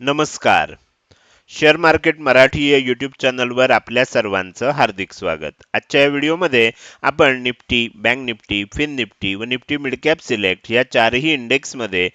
नमस्कार share market Marathi या YouTube चॅनलवर आपल्या सर्वांचं हार्दिक स्वागत. आजच्या या व्हिडिओमध्ये आपण Nifty bank Nifty fin Nifty व निफ्टी मिडकॅप सिलेक्ट या चारही इंडेक्समध्ये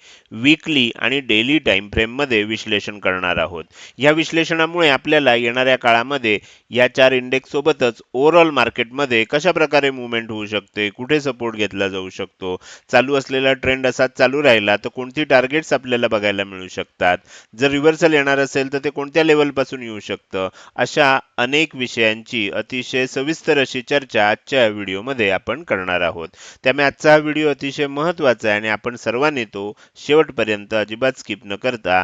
वीकली आणि डेली टाईम फ्रेममध्ये विश्लेषण करणार आहोत. या विश्लेषणामुळे आपल्याला येणाऱ्या काळामध्ये या चार इंडेक्ससोबतच ओव्हरऑल मार्केटमध्ये कशा प्रकारे मुवमेंट होऊ शकते कुठे सपोर्ट घेतला जाऊ शकतो चालू असलेला ट्रेंड असाच चालू राहिला तर कोणती टार्गेट्स आपल्याला बघायला मिळू शकतात? जर रिव्हर्सल येणार असेल तर ते कोणत्या लेवलपासून येऊ शकतं. अशा अनेक विषयांची अतिशय सविस्तर अशी चर्चा आजच्या व्हिडिओमध्ये आपण करणार आहोत. त्यामुळे आजचा हा व्हिडिओ अतिशय महत्त्वाचा आहे आणि आपण सर्वांनी तो शेवटपर्यंत अजिबात स्किप न करता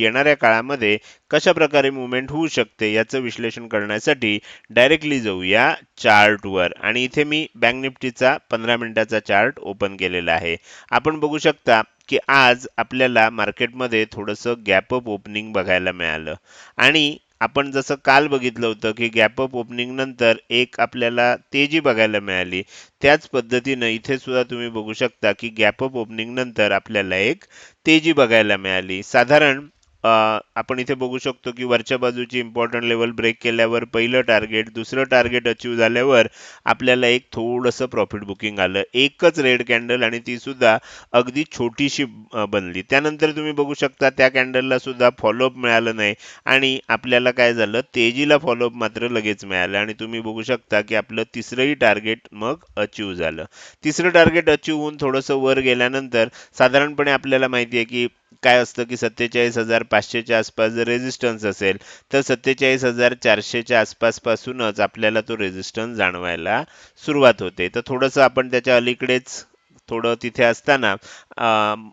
येणाऱ्या काळामध्ये कशा प्रकारे मुवमेंट होऊ शकते याचं विश्लेषण करण्यासाठी डायरेक्टली जाऊया चार्टवर आणि इथे मी बँक निफ्टीचा पंधरा मिनिटाचा चार्ट ओपन केलेला आहे. आपण बघू शकता की आज आपल्याला मार्केटमध्ये थोडंसं गॅपअप ओपनिंग बघायला मिळालं. आणि आपण जसं काल बघितलं होतं की गॅपअप ओपनिंग नंतर एक आपल्याला तेजी बघायला मिळाली. त्याच पद्धतीनं इथे सुद्धा तुम्ही बघू शकता की गॅपअप ओपनिंग नंतर आपल्याला एक तेजी बघायला मिळाली. साधारण आपण इथे बघू शकतो की वरच्या बाजूची इम्पॉर्टंट लेवल ब्रेक केल्यावर पहिलं टार्गेट दुसरं टार्गेट अचीव झाल्यावर आपल्याला एक थोडंसं प्रॉफिट बुकिंग आलं. एकच रेड कॅन्डल आणि ती सुद्धा अगदी छोटीशी बनली. त्यानंतर तुम्ही बघू शकता त्या कॅन्डलला सुद्धा फॉलोअप मिळालं नाही आणि आपल्याला काय झालं? तेजीला फॉलोअप मात्र लगेच मिळालं आणि तुम्ही बघू शकता की आपलं तिसरंही टार्गेट मग अचीव झालं. तिसरं टार्गेट अचीव होऊन थोडंसं वर गेल्यानंतर साधारणपणे आपल्याला माहिती आहे की काय असतं की सत्तेचाळीस हजार पाचशेच्या आसपास जर रेझिस्टन्स असेल तर सत्तेचाळीस हजार चारशेच्या आसपासपासूनच आपल्याला तो रेझिस्टन्स जाणवायला सुरुवात होते. तर थोडंसं आपण त्याच्या अलीकडेच थोडं तिथे असताना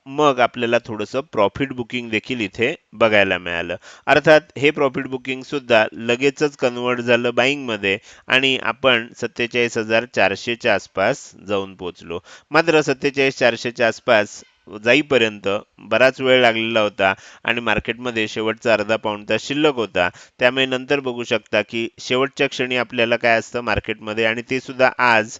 मग आपल्याला थोडंसं प्रॉफिट बुकिंग देखील इथे बघायला मिळालं. अर्थात हे प्रॉफिट बुकिंग सुद्धा लगेचच कन्वर्ट झालं बाईंगमध्ये आणि आपण सत्तेचाळीस हजार चारशेच्या आसपास जाऊन पोहोचलो. मात्र सत्तेचाळीस चारशेच्या आसपास जाईपर्यंत बराच वेळ लागलेला होता आणि मार्केटमध्ये शेवटचा अर्धा पाऊंडचा तास शिल्लक होता. त्यामुळे नंतर बघू शकता की शेवटच्या क्षणी आपल्याला काय असतं मार्केटमध्ये आणि ते सुद्धा आज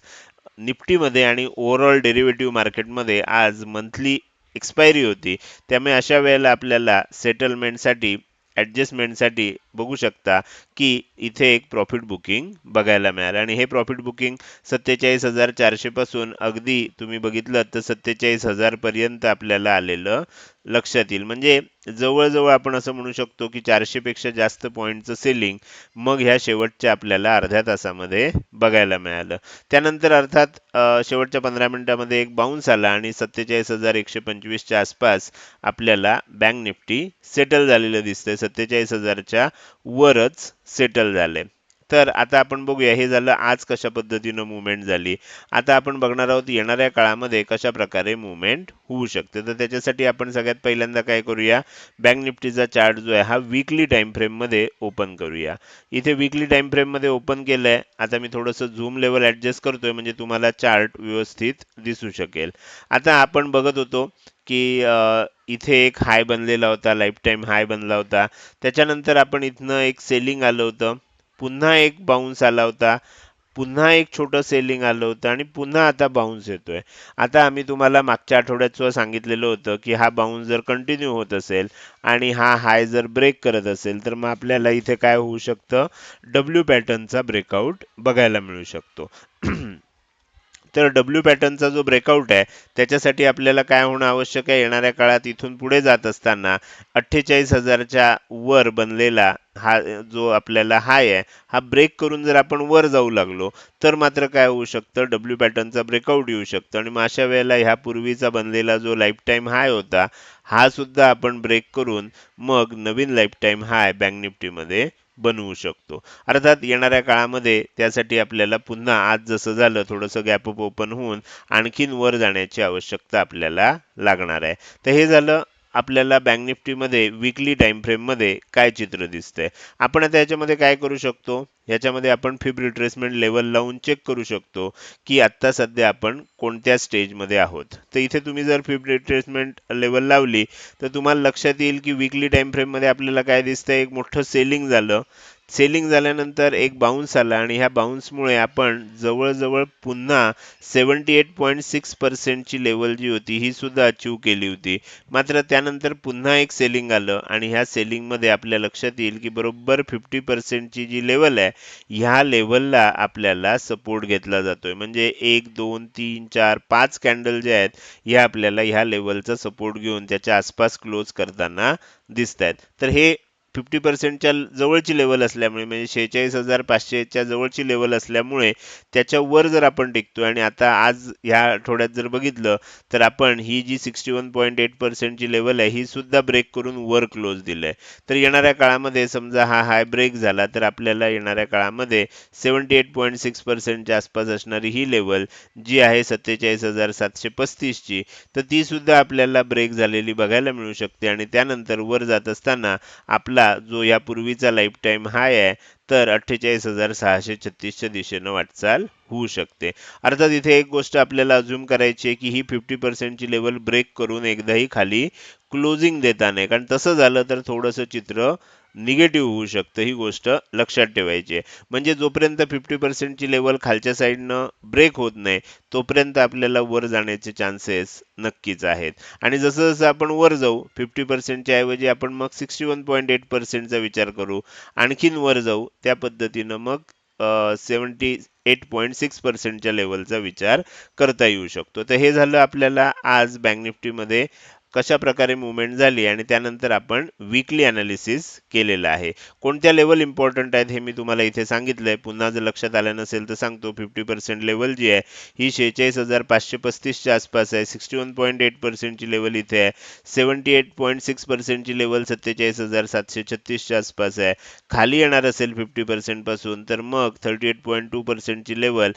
निफ्टीमध्ये आणि ओव्हरऑल डेरिव्हेटिव्ह मार्केटमध्ये आज मंथली एक्सपायरी होती. त्यामुळे अशा वेळेला आपल्याला सेटलमेंटसाठी ॲडजस्टमेंटसाठी बघू शकता की इथे एक प्रॉफिट बुकिंग बघायला मिळालं. आणि हे प्रॉफिट बुकिंग सत्तेचाळीस हजार चारशे पासून अगदी तुम्ही बघितलं तर सत्तेचाळीस हजार पर्यंत आपल्याला आलेलं लक्षात येईल म्हणजे जवळजवळ आपण असं म्हणू शकतो की चारशेपेक्षा जास्त पॉईंटचं सेलिंग मग ह्या शेवटच्या आपल्याला अर्ध्या तासामध्ये बघायला मिळालं. त्यानंतर अर्थात शेवटच्या पंधरा मिनिटामध्ये एक बाउन्स आला आणि सत्तेचाळीस हजार एकशे पंचवीसच्या आसपास आपल्याला बँक निफ्टी सेटल झालेलं दिसतंय. सत्तेचाळीस हजारच्या वरच सेटल झाले तर आता आपण बघूया हे झालं आज कशा पद्धतीनं मुवमेंट झाली. आता आपण बघणार आहोत येणाऱ्या काळामध्ये कशा प्रकारे मुवमेंट होऊ शकते. तर त्याच्यासाठी आपण सगळ्यात पहिल्यांदा काय करूया बँक निफ्टीचा चार्ट जो आहे हा वीकली टाइम फ्रेममध्ये ओपन करूया. इथे वीकली टाइम फ्रेममध्ये ओपन ओपन केलंय. आता मी थोडंसं झूम लेवल ॲडजस्ट करतोय म्हणजे तुम्हाला चार्ट व्यवस्थित दिसू शकेल. आता आपण बघत होतो की इथे एक हाय बनलेला होता लाईफ टाईम हाय बनला होता. त्याच्यानंतर आपण इथनं एक सेलिंग आलं होतं. पुन्हा एक बाउन्स आला होता. पुन्हा एक छोटं सेलिंग आलं होतं आणि पुन्हा आता बाउन्स येतोय. आता आम्ही तुम्हाला मागच्या आठवड्यात सुद्धा सांगितलेलं होतं की हा बाउन्स जर कंटिन्यू होत असेल आणि हा हाय जर ब्रेक करत असेल तर मग आपल्याला इथे काय होऊ शकतं? डब्ल्यू पॅटर्नचा ब्रेकआउट बघायला मिळू शकतो. तर डब्ल्यू पॅटर्नचा जो ब्रेकआउट आहे त्याच्यासाठी आपल्याला काय होणं आवश्यक आहे? येणाऱ्या काळात इथून पुढे जात असताना अठ्ठेचाळीस हजारच्या वर बनलेला हा जो आपल्याला हाय आहे हा ब्रेक करून जर आपण वर जाऊ लागलो तर मात्र काय होऊ शकतं? डब्ल्यू पॅटर्नचा ब्रेकआउट येऊ शकतं. आणि मग अशा वेळेला ह्या पूर्वीचा बनलेला जो लाईफ टाईम हाय होता हा सुद्धा आपण ब्रेक करून मग नवीन लाईफ टाईम हाय बँक निफ्टीमध्ये बनवू शकतो. अर्थात येणाऱ्या काळामध्ये त्यासाठी आपल्याला पुन्हा आज जसं झालं थोडंसं गॅप अप ओपन होऊन आणखीन वर जाण्याची आवश्यकता आपल्याला लागणार आहे. तर हे झालं आपल्याला बँक निफ्टीमध्ये विकली टाइम फ्रेममध्ये काय चित्र दिसतंय. आपण आता याच्यामध्ये काय करू शकतो? याच्यामध्ये आपण फिब रिट्रेसमेंट लेवल लावून चेक करू शकतो की आत्ता सध्या आपण कोणत्या स्टेजमध्ये आहोत. तर इथे तुम्ही जर फिब रिट्रेसमेंट लेवल लावली तर तुम्हाला लक्षात येईल की विकली टाइम फ्रेममध्ये आपल्याला काय दिसतं एक मोठं सेलिंग झालं. सेलिंग झाल्यानंतर एक बाउन्स आला आणि ह्या बाउन्समुळे आपण जवळजवळ पुन्हा सेवन्टी एट पॉईंट सिक्स पर्सेंटची लेवल जी होती ही सुद्धा अचीव केली होती. मात्र त्यानंतर पुन्हा एक सेलिंग आलं आणि ह्या सेलिंगमध्ये आपल्या लक्षात येईल की बरोबर फिफ्टी पर्सेंटची जी लेवल आहे ह्या लेवलला आपल्याला सपोर्ट घेतला जातोय. म्हणजे एक दोन तीन चार पाच कॅन्डल जे आहेत ह्या आपल्याला ह्या लेवलचा सपोर्ट घेऊन त्याच्या आसपास क्लोज करताना दिसत आहेत तर हे फिफ्टी पर्सेंटच्या जवळची लेवल असल्यामुळे म्हणजे शेहेचाळीस हजार पाचशेच्या जवळची लेवल असल्यामुळे त्याच्या वर जर आपण टिकतोय आणि आता आज ह्या आठवड्यात जर बघितलं तर आपण ही जी सिक्स्टी वन पॉईंट एट पर्सेंटची लेवल आहे ही सुद्धा ब्रेक करून वर क्लोज दिलंय. तर येणाऱ्या काळामध्ये समजा हा हाय ब्रेक झाला तर आपल्याला येणाऱ्या काळामध्ये सेवन्टी एट पॉईंट सिक्स पर्सेंटच्या आसपास असणारी ही लेवल जी आहे सत्तेचाळीस हजार सातशे पस्तीसची तर ती सुद्धा आपल्याला ब्रेक झालेली बघायला मिळू शकते. आणि त्यानंतर वर जात असताना आपला जो यापूर्वीचा लाईफ टाईम हाय आहे तर अठ्ठेचाळीस हजार सहाशे छत्तीसच्या दिशेनं वाटचाल होऊ शकते. अर्थात इथे एक गोष्ट आपल्याला अज्युम करायची आहे की ही फिफ्टी पर्सेंटची लेवल ब्रेक करून एकदाही खाली क्लोजिंग देता नाही. कारण तसं झालं तर थोडंसं चित्र निगेटिव्ह होऊ शकतं ही गोष्ट लक्षात ठेवायची आहे. म्हणजे जोपर्यंत फिफ्टी पर्सेंटची लेवल खालच्या साईडनं ब्रेक होत नाही तोपर्यंत आपल्याला वर जाण्याचे चान्सेस नक्कीच आहेत. आणि जसं जसं आपण वर जाऊ फिफ्टी पर्सेंटच्या ऐवजी आपण मग सिक्स्टी वन पॉईंट एट पर्सेंटचा विचार करू आणखीन वर जाऊ त्या पद्धतीनं मग सेवन्टी एट पॉईंट सिक्स पर्सेंटच्या लेवलचा विचार करता येऊ शकतो. तर हे झालं आपल्याला आज बँक निफ्टीमध्ये कशा प्रकारे मुवमेंट झाली आणि त्यानंतर आपण वीकली अनालिसिस केलेलं आहे. कोणत्या लेवल इम्पॉर्टंट आहेत हे मी तुम्हाला इथे सांगितलंय. पुन्हा जर लक्षात आलं नसेल तर सांगतो फिफ्टी पर्सेंट लेवल जी आहे ही शेहेचाळीस हजार पाचशे पस्तीसच्या आसपास आहे. सिक्स्टी वन पॉईंट एट पर्सेंटची लेवल इथे आहे. सेवन्टी एट पॉईंट सिक्स पर्सेंटची लेवल सत्तेचाळीस हजार सातशे छत्तीसच्या आसपास आहे. खाली येणार असेल फिफ्टी पर्सेंटपासून तर मग थर्टी एट पॉईंट टू पर्सेंटची लेवल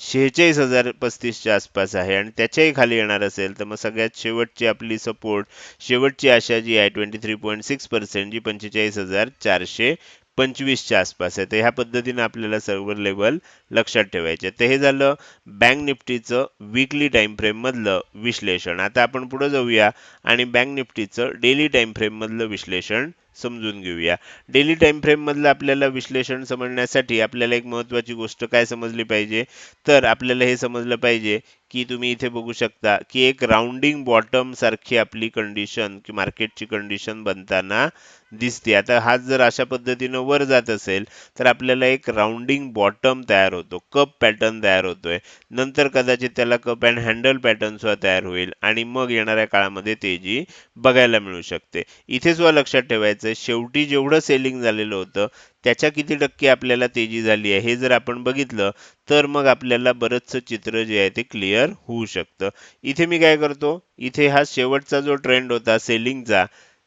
शेहेचाळीस हजार पस्तीसच्या आसपास आहे आणि त्याच्याही खाली येणार असेल तर मग सगळ्यात शेवटची आपली सपोर्ट शेवटची आशा जी आहे twenty three point six percent जी पंचेचाळीस हजार चारशे पंचवीसच्या आसपास आहे. तर ह्या पद्धतीने आपल्याला सर्व लेवल लक्षात ठेवायचे तर हे झालं बँक निफ्टीचं विकली टाइम फ्रेम मधलं विश्लेषण. आता आपण पुढे जाऊया आणि बँक निफ्टीचं डेली टाइम फ्रेम मधलं विश्लेषण समजून घेऊया. डेली टाइम फ्रेम मधलं आपल्याला विश्लेषण समजण्यासाठी आपल्याला एक महत्वाची गोष्ट काय समजली पाहिजे? तर आपल्याला हे समजलं पाहिजे की तुम्ही इथे बघू शकता की एक राउंडिंग बॉटम सारखी आपली कंडिशन की मार्केटची कंडिशन बनताना दिसते. आता हा जर अशा पद्धतीनं वर जात असेल तर आपल्याला एक राऊंडिंग बॉटम तयार होतो. कप पॅटर्न तयार होतोय. नंतर कदाचित त्याला कप अँड हँडल पॅटर्न सुद्धा तयार होईल आणि मग येणाऱ्या काळामध्ये तेजी बघायला मिळू शकते. इथे सुद्धा लक्षात ठेवायचं शेवटी जेवढं सेलिंग झालेलं होतं त्याच्या किती टक्के आपल्याला तेजी झाली आहे हे जर आपण बघितलं तर मग आपल्याला बरंचसं चित्र जे आहे ते क्लिअर होऊ शकतं. इथे मी काय करतो इथे हा शेवटचा जो ट्रेंड होता सेलिंगचा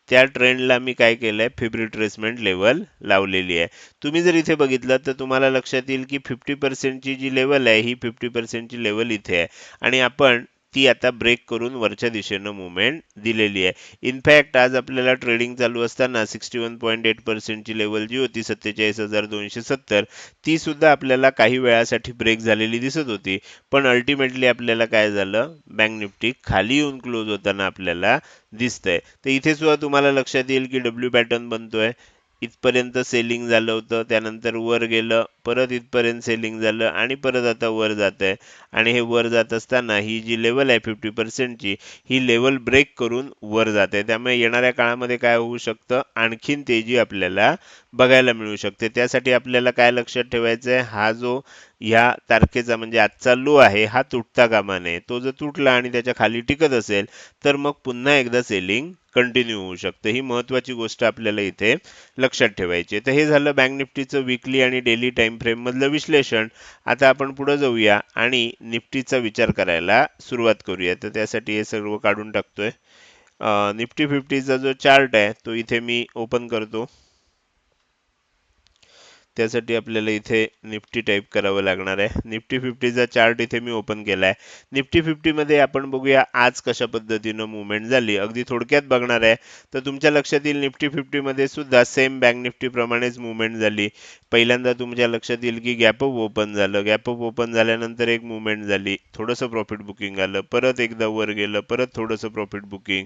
त्या ट्रेंडला मी काय केलं आहे फिब रिट्रेसमेंट लेवल लावलेली आहे. तुम्ही जर इथे बघितलं तर तुम्हाला लक्षात येईल की फिफ्टी पर्सेंटची जी लेवल आहे ही फिफ्टी पर्सेंटची लेवल इथे आहे. आणि आपण ती आता ब्रेक करून वरच्या दिशेनं मुवमेंट दिलेली आहे. इनफॅक्ट आज आपल्याला ट्रेडिंग चालू असताना सिक्स्टी वन पॉईंट एट पर्सेंटची लेवल जी होती सत्तेचाळीस हजार दोनशे सत्तर ती सुद्धा आपल्याला काही वेळासाठी ब्रेक झालेली दिसत होती. पण अल्टिमेटली आपल्याला काय झालं? बँक निफ्टी खाली येऊन क्लोज होताना आपल्याला दिसतंय. तर इथे सुद्धा तुम्हाला लक्षात येईल की डब्ल्यू पॅटर्न बनतोय. इथपर्यंत सेलिंग झालं होतं त्यानंतर वर गेलं परत इथपर्यंत सेलिंग झालं आणि परत आता वर जात आहे. आणि हे वर जात असताना ही जी लेवल आहे फिफ्टी पर्सेंटची ही लेवल ब्रेक करून वर जात आहे. त्यामुळे येणाऱ्या काळामध्ये काय होऊ शकतं? आणखीन तेजी आपल्याला बघायला मिळू शकते. त्यासाठी आपल्याला काय लक्षात ठेवायचं आहे? हा जो ह्या तारखेचा म्हणजे आजचा लो आहे हा तुटता कामा नये तो जर तुटला आणि त्याच्याखाली टिकत असेल तर मग पुन्हा एकदा सेलिंग कंटिन्यू होऊ शकतं. ही महत्त्वाची गोष्ट आपल्याला इथे लक्षात ठेवायची तर हे झालं बँक निफ्टीचं विकली आणि डेली टाइम फ्रेम मधलं विश्लेषण. आता आपण पुढे जाऊया आणि निफ्टीचा विचार करायला सुरुवात करूया. तर त्यासाठी हे सर्व काढून टाकतोय. निफ्टी फिफ्टीचा जो चार्ट आहे तो इथे मी ओपन करतो. त्यासाठी आपल्याला इथे निफ्टी टाईप करावं लागणार आहे. निफ्टी फिफ्टीचा चार्ट इथे मी ओपन केला आहे निफ्टी फिफ्टीमध्ये आपण बघूया आज कशा पद्धतीनं मुवमेंट झाली. अगदी थोडक्यात बघणार आहे. तर तुमच्या लक्षात येईल निफ्टी फिफ्टीमध्ये सुद्धा सेम बँक निफ्टीप्रमाणेच मुवमेंट झाली. पहिल्यांदा तुमच्या लक्षात येईल की गॅप अप ओपन झालं. गॅप अप ओपन झाल्यानंतर एक मुवमेंट झाली. थोडंसं प्रॉफिट बुकिंग आलं. परत एकदा वर गेलं. परत थोडंसं प्रॉफिट बुकिंग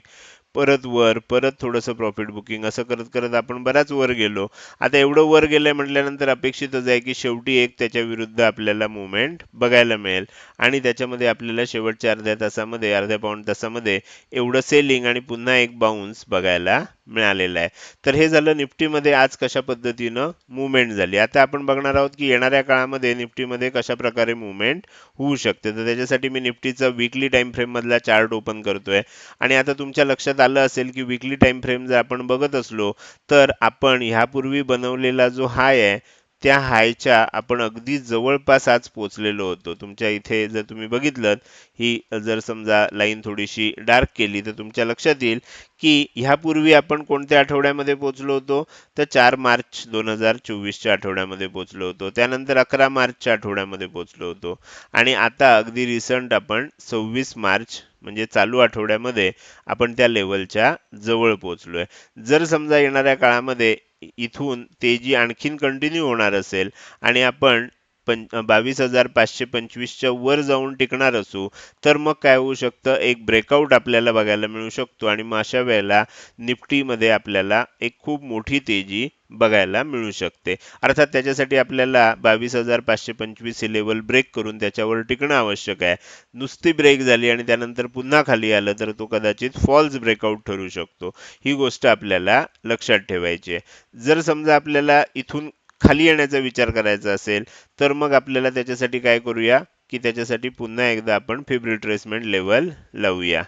परत वर परत थोडंसं प्रॉफिट बुकिंग असं करत करत आपण बराच वर गेलो. आता एवढं वर गेलंय म्हटल्यानंतर अपेक्षितच आहे की शेवटी एक त्याच्या विरुद्ध आपल्याला मुवमेंट बघायला मिळेल. आणि त्याच्यामध्ये आपल्याला शेवटच्या अर्ध्या तासामध्ये अर्ध्या पाऊण तासामध्ये एवढं सेलिंग आणि पुन्हा एक बाउन्स बघायला मिळालेलं आहे. तर हे झालं निफ्टीमध्ये आज कशा पद्धतीनं मुवमेंट झाली? आता आपण बघणार आहोत की येणाऱ्या काळामध्ये निफ्टीमध्ये कशा प्रकारे मुवमेंट होऊ शकते? तर त्याच्यासाठी मी निफ्टीचा विकली टाइम फ्रेममधला चार्ट ओपन करतोय. आणि आता तुमच्या लक्षात आलं असेल की विकली टाइम फ्रेम जर आपण बघत असलो तर आपण ह्यापूर्वी बनवलेला जो हाय आहे त्या हायच्या आपण अगदी जवळपास आज पोचलेलो होतो. तुमच्या इथे जर तुम्ही बघितलं ही जर समजा लाईन थोडीशी डार्क केली तर तुमच्या लक्षात येईल की ह्यापूर्वी आपण कोणत्या आठवड्यामध्ये पोचलो होतो? तर चार मार्च दोन हजार चोवीसच्या आठवड्यामध्ये पोचलो होतो. त्यानंतर अकरा मार्चच्या आठवड्यामध्ये पोचलो होतो. आणि आता अगदी रिसंट आपण सव्वीस मार्च म्हणजे चालू आठवड्यामध्ये आपण त्या लेवलच्या जवळ पोहोचलोय जर समजा येणाऱ्या काळामध्ये इथून तेजी आणखीन कंटिन्यू होणार असेल आणि आपण पं बावीस हजार पाचशे पंचवीसच्या वर जाऊन टिकणार असू तर मग काय होऊ शकतं? एक ब्रेकआउट आपल्याला बघायला मिळू शकतो. आणि मग अशा वेळेला निफ्टीमध्ये आपल्याला एक खूप मोठी तेजी बघायला मिळू शकते. अर्थात त्याच्यासाठी आपल्याला बावीस हजार पाचशे पंचवीस हे लेवल ब्रेक करून त्याच्यावर टिकणं आवश्यक आहे. नुसती ब्रेक झाली आणि त्यानंतर पुन्हा खाली आलं तर तो कदाचित फॉल्स ब्रेकआउट ठरू शकतो. ही गोष्ट आपल्याला लक्षात ठेवायची आहे. जर समजा आपल्याला इथून खाली येण्याचा विचार करायचा असेल तर मग आपल्याला त्याच्यासाठी काय करूया? की त्याच्यासाठी पुन्हा एकदा आपण फिब रिट्रेसमेंट लेवल लावूया.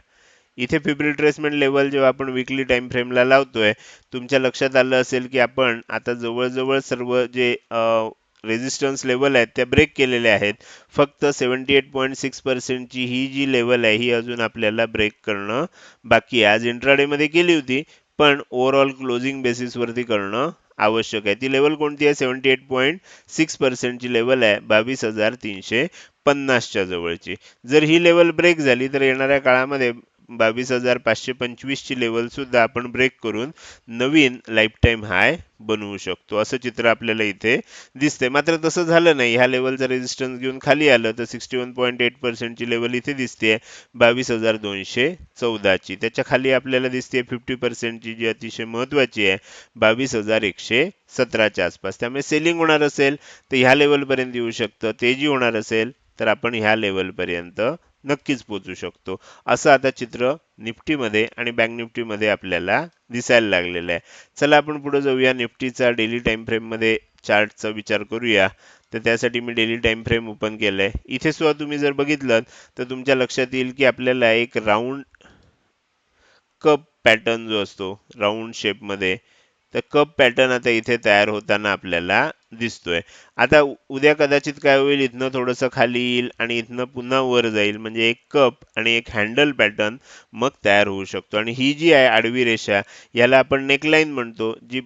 इथे फिब्रिल ट्रेसमेंट लेवल जेव्हा आपण विकली टाइम फ्रेमला लावतोय तुमच्या लक्षात आलं असेल की आपण आता जवळजवळ सर्व जे रेजिस्टन्स लेवल आहेत त्या ब्रेक केलेल्या आहेत. फक्त सेवन्टी एट पॉईंट सिक्स पर्सेंटची ही जी लेवल आहे ही अजून आपल्याला ब्रेक करणं बाकी आहे. आज इंट्राडेमध्ये केली होती पण ओव्हरऑल क्लोजिंग बेसिसवरती करणं आवश्यक आहे. ती लेवल कोणती आहे? सेवन्टी एट पॉईंट सिक्स पर्सेंटची लेवल आहे बावीस हजार तीनशे पन्नासच्या जवळची. जर ही लेवल ब्रेक झाली तर येणाऱ्या काळामध्ये बावीस हजार पाचशे पंचवीसची लेवल सुद्धा आपण ब्रेक करून नवीन लाईफ टाईम हाय बनवू शकतो. असं चित्र आपल्याला इथे दिसते मात्र तसं झालं नाही. ह्या लेवलचा रेजिस्टन्स घेऊन खाली आलं तर सिक्स्टी वन पॉईंट एट पर्सेंटची लेवल इथे दिसते बावीस हजार दोनशे चौदाची. त्याच्याखाली आपल्याला दिसते फिफ्टी पर्सेंटची जी अतिशय महत्वाची आहे बावीस हजार एकशे सतराच्या आसपास. त्यामुळे सेलिंग होणार असेल तर ह्या लेवलपर्यंत येऊ शकतं. तेजी होणार असेल तर आपण ह्या लेवलपर्यंत नक्कीच पोचू शकतो. असं आता चित्र निफ्टीमध्ये आणि बँक निफ्टीमध्ये आपल्याला दिसायला लागलेलं आहे. चला आपण पुढे जाऊया. निफ्टीचा डेली टाइम फ्रेममध्ये चार्टचा विचार करूया. तर त्यासाठी मी डेली टाइम फ्रेम ओपन आहे इथे सुद्धा तुम्ही जर बघितलं तर तुमच्या लक्षात येईल की आपल्याला एक राऊंड कप पॅटर्न जो असतो राऊंड शेपमध्ये तर कप पॅटर्न आता इथे तयार होताना आपल्याला दिसतोय. आता उद्या कदाचित काय होईल इथनं थोडंसं खाली येईल आणि इथनं पुन्हा वर जाईल म्हणजे एक कप आणि एक हँडल पॅटर्न मग तयार होऊ शकतो. आणि ही जी आहे आडवी रेषा याला आपण नेकलाईन म्हणतो जी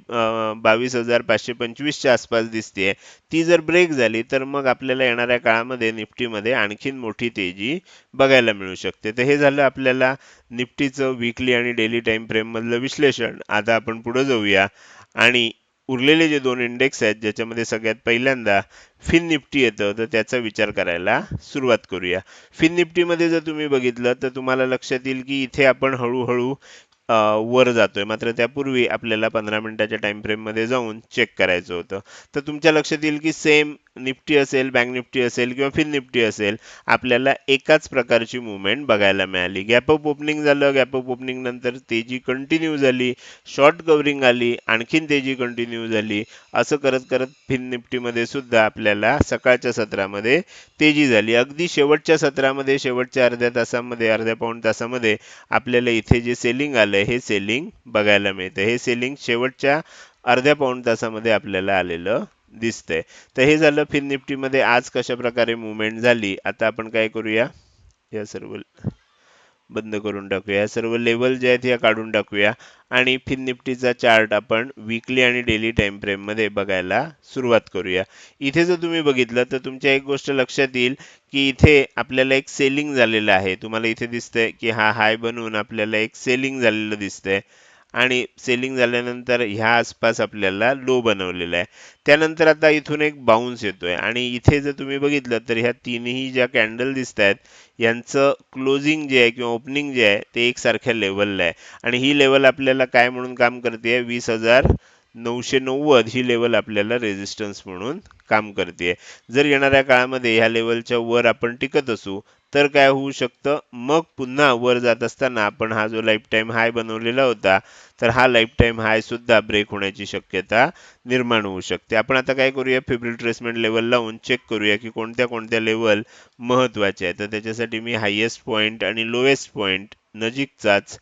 बावीस हजार पाचशे पंचवीसच्या आसपास दिसते ती जर ब्रेक झाली तर मग आपल्याला येणाऱ्या काळामध्ये निफ्टीमध्ये आणखीन मोठी तेजी बघायला मिळू शकते. तर हे झालं आपल्याला निफ्टीचं वीकली आणि डेली टाईम फ्रेम मधलं विश्लेषण. आता आपण पुढे जाऊया. आणि उरलेले जे दोन इंडेक्स आहेत ज्याच्यामध्ये सगळ्यात पहिल्यांदा फिन निफ्टी येतं तर त्याचा विचार करायला सुरुवात करूया. फिन निफ्टीमध्ये जर तुम्ही बघितलं तर तुम्हाला लक्षात येईल की इथे आपण हळूहळू वर जातोय. मात्र त्यापूर्वी आपल्याला पंधरा मिनिटाच्या टाइम फ्रेममध्ये जाऊन चेक करायचं होतं. तर तुमच्या लक्षात येईल की सेम निफ्टी असेल बँक निफ्टी असेल किंवा फिन निफ्टी असेल आपल्याला एकाच प्रकारची मुवमेंट बघायला मिळाली. गॅप अप ओपनिंग झालं. गॅप अप ओपनिंग नंतर तेजी कंटिन्यू झाली. शॉर्ट कवरिंग आली. आणखीन तेजी कंटिन्यू झाली. असं करत करत फिन निफ्टीमध्ये सुद्धा आपल्याला सकाळच्या सत्रामध्ये तेजी झाली. अगदी शेवटच्या सत्रामध्ये शेवटच्या अर्ध्या तासामध्ये अर्ध्या पाऊण तासामध्ये आपल्याला इथे जे सेलिंग आलं आलंय हे सेलिंग बघायला मिळतं. हे सेलिंग शेवटच्या अर्ध्या पाऊण तासामध्ये आपल्याला आलेलं दिसतंय. तर हे झालं फिन निफ्टीमध्ये आज कशा प्रकारे मुवमेंट झाली? आता आपण काय करूया? या सर्व बंद करून टाकूया. या सर्व लेवल जे आहेत या काढून टाकूया. आणि फिन निफ्टीचा चार्ट आपण विकली आणि डेली टाइम फ्रेममध्ये बघायला सुरुवात करूया. इथे जर तुम्ही बघितलं तर तुमच्या एक गोष्ट लक्षात येईल की इथे आपल्याला एक सेलिंग झालेलं आहे. तुम्हाला इथे दिसतंय की हा हाय बनवून आपल्याला एक सेलिंग झालेलं दिसतंय. आणि सेलिंग झाल्यानंतर ह्या आसपास आपल्याला लो बनवलेला आहे. त्यानंतर आता इथून एक बाउन्स येतोय. आणि इथे जर तुम्ही बघितलं तर ह्या तीनही ज्या कॅन्डल दिसत आहेत यांचं क्लोजिंग जे आहे किंवा ओपनिंग जे आहे ते एकसारख्या लेवलला आहे. आणि ही लेवल आपल्याला काय म्हणून काम करते? वीस हजार नऊशे नव्वद ही लेवल आपल्याला रेजिस्टन्स म्हणून काम करते. जर येणाऱ्या काळामध्ये ह्या लेवलच्या वर आपण टिकत असू तर काय होऊ शकतं? मग पुन्हा वर जात असताना आपण हा जो लाईफ टाईम हाय बनवलेला होता तर हा लाईफ टाईम हाय सुद्धा ब्रेक होण्याची शक्यता निर्माण होऊ शकते. आपण आता काय करूया? फिब्रिल ट्रेसमेंट लेवल लावून चेक करूया की कोणत्या कोणत्या लेवल महत्त्वाचे आहेत. तर त्याच्यासाठी मी हायेस्ट पॉईंट आणि लोएस्ट पॉईंट नजीकचाच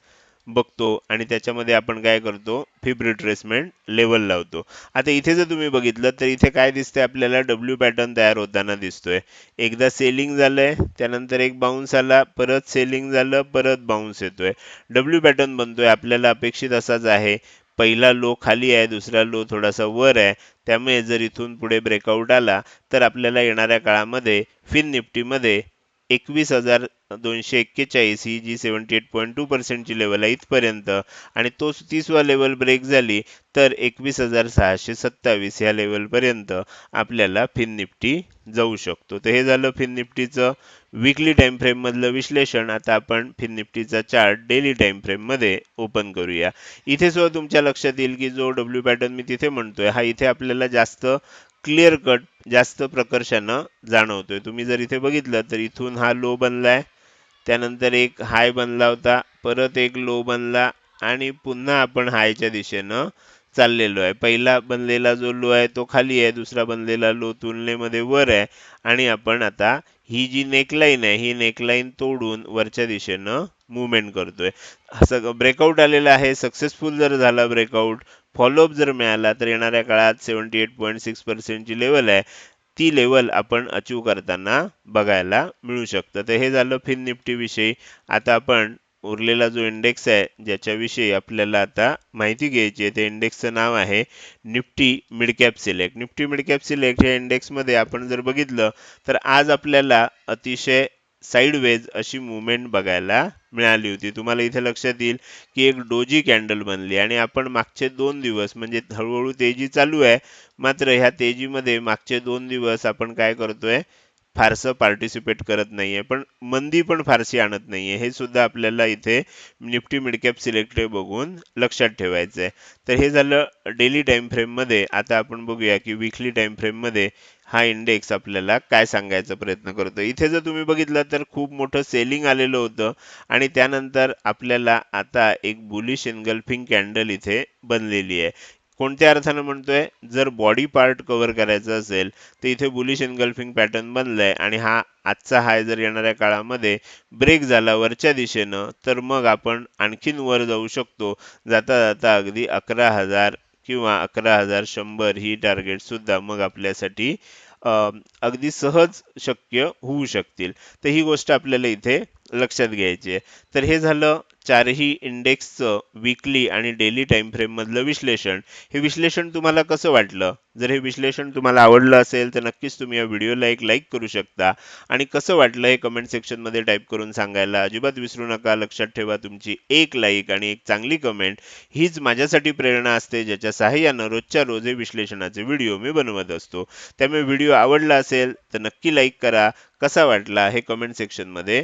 बघतो आणि त्याच्यामध्ये आपण काय करतो फिब रिट्रेसमेंट लेवल लावतो. आता इथे जर तुम्ही बघितलं तर इथे काय दिसतंय आपल्याला? डब्ल्यू पॅटर्न तयार होताना दिसतोय. एकदा सेलिंग झालंय त्यानंतर एक बाउन्स आला परत सेलिंग झालं परत बाउन्स येतोय. डब्ल्यू पॅटर्न बनतोय आपल्याला अपेक्षित असाच आहे. पहिला लो खाली आहे दुसरा लो थोडासा वर आहे. त्यामुळे जर इथून पुढे ब्रेकआउट आला तर आपल्याला येणाऱ्या काळामध्ये फिन निफ्टीमध्ये एकवीस हजार दोनशे एक्केचाळीस ही जी सेवन्टी एट पॉईंट टू पर्सेंटची लेवल आहे इथपर्यंत. आणि तोच तीसवा लेवल ब्रेक झाली तर एकवीस हजार सहाशे सत्तावीस ह्या लेवलपर्यंत आपल्याला फिन निफ्टी जाऊ शकतो. तर हे झालं फिन निफ्टीचं विकली टाइम फ्रेम मधलं विश्लेषण. आता आपण फिन निफ्टीचा चार्ट डेली टाइम फ्रेममध्ये ओपन करूया. इथे सुद्धा तुमच्या लक्षात येईल की जो डब्ल्यू पॅटर्न मी तिथे म्हणतोय हा इथे आपल्याला जास्त क्लिअर कट जास्त प्रकर्षानं जाणवतोय. तुम्ही जर इथे बघितलं तर इथून हा लो बनलाय त्यानंतर एक हाय बनला होता परत एक लो बनला आणि पुन्हा आपण हायच्या दिशेनं चाललेलो आहे. पहिला बनलेला जो लो आहे तो खाली आहे दुसरा बनलेला लो तुलनेमध्ये वर आहे आणि आपण आता ही जी नेकलाईन आहे ही नेकलाईन तोडून वरच्या दिशेनं मुवमेंट करतोय. असं ब्रेकआउट आलेला आहे. सक्सेसफुल जर झाला ब्रेकआउट फॉलोअप जर मिळाला तर येणाऱ्या काळात सेवन्टी एट पॉईंट सिक्स पर्सेंटची लेवल आहे ती लेवल आपण अचीव करताना बघायला मिळू शकतं. तर हे झालं फिन निफ्टी विषयी. आता आपण उरलेला जो इंडेक्स आहे ज्याच्याविषयी आपल्याला आता माहिती घ्यायची आहे त्या इंडेक्सचं नाव आहे Nifty midcap select Nifty midcap select या इंडेक्समध्ये आपण जर बघितलं तर आज आपल्याला अतिशय साईडवेज अशी मुवमेंट बघायला मिळाली होती. तुम्हाला इथे लक्षात येईल की एक डोजी कॅन्डल बनली आणि आपण मागचे दोन दिवस म्हणजे हळूहळू तेजी चालू आहे मात्र ह्या तेजीमध्ये मागचे दोन दिवस आपण काय करतोय फारसं पार्टिसिपेट करत नाहीये. पण मंदी पण फारशी आणत नाहीये. हे सुद्धा आपल्याला इथे निफ्टी मिडकॅप सिलेक्ट बघून लक्षात ठेवायचं आहे तर हे झालं डेली टाइम फ्रेममध्ये. आता आपण बघूया की विकली टाइम फ्रेममध्ये हा इंडेक्स आपल्याला काय सांगायचा प्रयत्न करतो? इथे जर तुम्ही बघितलं तर खूप मोठं सेलिंग आलेलं होतं आणि त्यानंतर आपल्याला आता एक बुलिश एनगल्फिंग कॅन्डल इथे बनलेली आहे. कोणत्या अर्थानं म्हणतोय? जर बॉडी पार्ट कव्हर करायचा असेल तर इथे बुलिश एनगल्फिंग पॅटर्न बनलाय आणि हा आजचा हाय जर येणाऱ्या काळामध्ये ब्रेक झाला वरच्या दिशेनं तर मग आपण आणखीन वर जाऊ शकतो. जाता जाता अगदी अकरा हजार किंवा अकरा हजार शंभर ही टार्गेट सुद्धा मग आपल्यासाठी अगदी सहज शक्य होऊ शकतील. तर ही गोष्ट आपल्याला इथे लक्षात घ्यायची आहे. तर हे झालं चारही इंडेक्सचं विकली आणि डेली टाइम फ्रेम मधलं विश्लेषण हे विश्लेषण तुम्हाला कसं वाटलं? जर हे विश्लेषण तुम्हाला आवडलं असेल तर नक्कीच तुम्ही या व्हिडिओला एक लाईक करू शकता. आणि कसं वाटलं हे कमेंट सेक्शनमध्ये टाईप करून सांगायला अजिबात विसरू नका. लक्षात ठेवा तुमची एक लाईक आणि एक चांगली कमेंट हीच माझ्यासाठी प्रेरणा असते ज्याच्या सहाय्यानं रोजच्या रोज हे विश्लेषणाचे व्हिडिओ मी बनवत असतो. त्यामुळे व्हिडिओ आवडला असेल तर नक्की लाईक करा. कसा वाटला हे कमेंट सेक्शनमध्ये